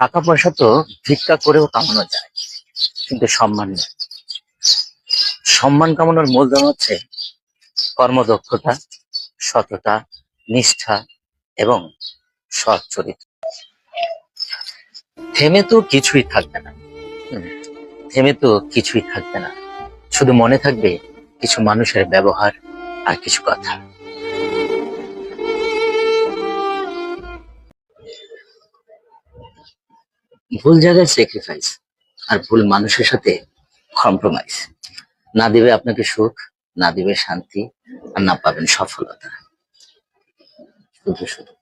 টাকা পয়সা তো ভিক্ষা করেও কামানো যায়, কিন্তু সম্মান নেই। সম্মান কামানোর মূলধন হচ্ছে কর্মদক্ষতা, সততা, নিষ্ঠা এবং সৎ চরিত্র। থেমে তো কিছুই থাকবে না। থেমে তো কিছুই থাকবে না। শুধু মনে থাকবে কিছু মানুষের ব্যবহার আর কিছু কথা। ভুল জায়গায় স্যাক্রিফাইস আর ভুল মানুষের সাথে কম্প্রোমাইজ না দিবে আপনাকে সুখ, না দিবে শান্তি, আর না পাবেন সফলতা। শুধু শুধু।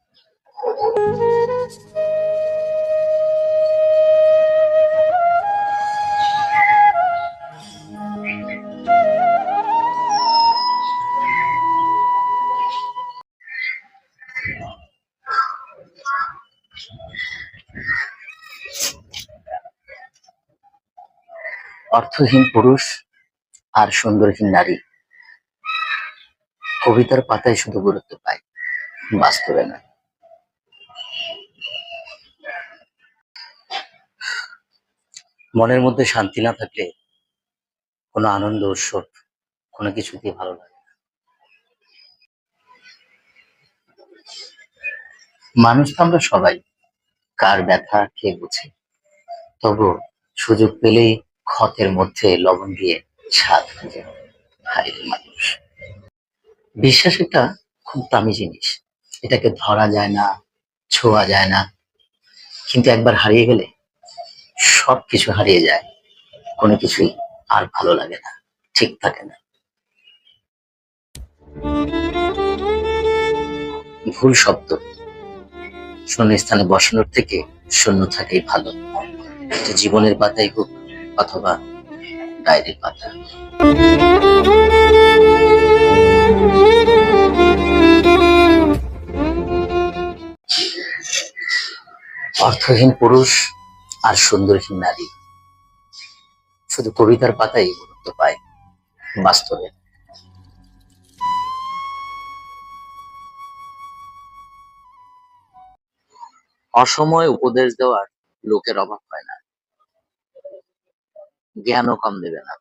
অর্থহীন পুরুষ আর সুন্দরহীন নারী। কবিতার পাতায় শুধু গুরুত্ব পায়, বাস্তবে না মনের মধ্যে শান্তি না থাকলে কোনো আনন্দ, উৎসব, কোনো কিছুতেই ভালো লাগে না। মানুষ তো আমরা সবাই, কার ব্যথা কে বুঝে? তবু সুযোগ পেলেই ক্ষতের মধ্যে লবণ দিয়ে স্বাদ খুঁজে হায় মানুষ। বিশ্বাস একটা খুব দামি জিনিস। এটাকে ধরা যায় না, ছোঁয়া যায় না। কিন্তু একবার হারিয়ে গেলে সব কিছু হারিয়ে যায়। কোনো কিছুই আর ভালো লাগে না, ঠিক থাকে না। ভুল শব্দ। শূন্য স্থানে বসানোর থেকে শূন্য থাকেই ভালো। এটা জীবনের পাতাই হোক। অথবা ডায়েরির পাতা। অর্থহীন পুরুষ আর সুন্দরহীন নারী। শুধু কবিতার পাতাই গুরুত্ব পায় বাস্তবে। অসময় উপদেশ দেওয়ার লোকের অভাব হয় না। জ্ঞানও কম দেবে না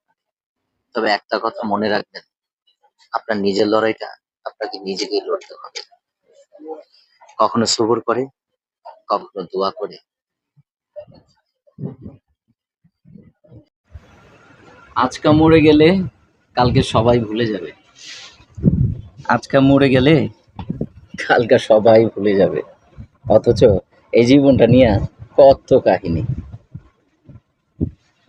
তবে একটা কথা মনে রাখবেন, আপনার নিজের লড়াইটা আপনাকে নিজেকেই লড়তে হবে। কখনো সবর করে, কখনো দোয়া করে। আজকা মরে গেলে কালকে সবাই ভুলে যাবে। আজকা মরে গেলে কালকে সবাই ভুলে যাবে। অথচ এই জীবনটা নিয়ে কত কাহিনী।